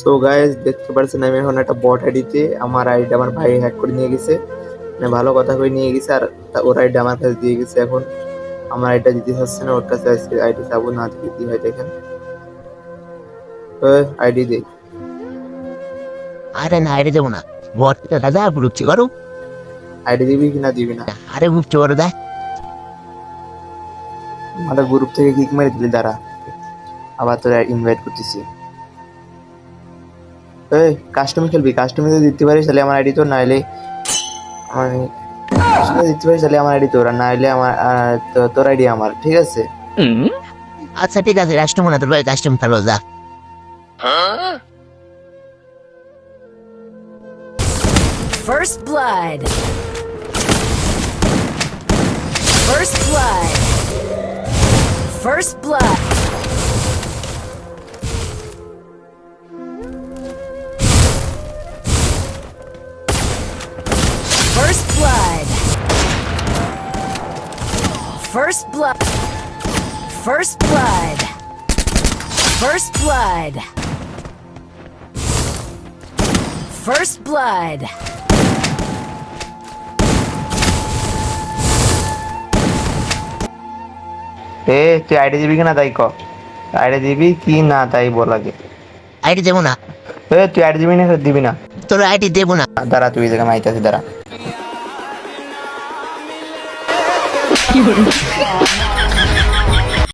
So guys দেখতে পাচ্ছেন আমি এখন একটা বট আইডিতে আমার আইডিটা আমার ভাই হ্যাক করে নিয়ে গেছে। মানে ভালো কথা কই নিয়ে গেছে আর ওর আইডি আমার কাছে দিয়ে গেছে এখন। আমার আইডিটা দিতে চাচ্ছে না ওর কাছে আছে আইডি চাবো না দিতে কি হয় দেখেন। আইডি দে আরে না আইডি দেবো না। বটটা দাদা গ্রুপছি করো। আইডি দিবি কি না দিবি না? আরে গ্রুপছি করো দা। আমাদের গ্রুপ থেকে কিক মেরে দিলি দাঁড়া। আবার তোরা ইনভাইট করতেছি। এই কাস্টম খেলবি কাস্টমে যদি দিতে পারিস তাহলে আমার আইডি তোর নাইলে আমি কাস্টমে দিতে পারিস তাহলে আমার আইডি তোর আর নাইলে আমার তোর আইডি আমার ঠিক আছে আচ্ছা ঠিক আছে কাস্টমার না তোর ভাই কাস্টমার খেলো যা First blood. First blood. First blood. First blood. First blood. First blood. First blood. এ তুই আইডি দিবি কি না তাই ক আইডি দিবি কি না তাই বল আগে আইডি দেবো না এ তুই আইডি দিবি না দিবি না তোর আইডি দেবো না দাঁড়া তুই দেখে মাইতে আছে দাঁড়া 有人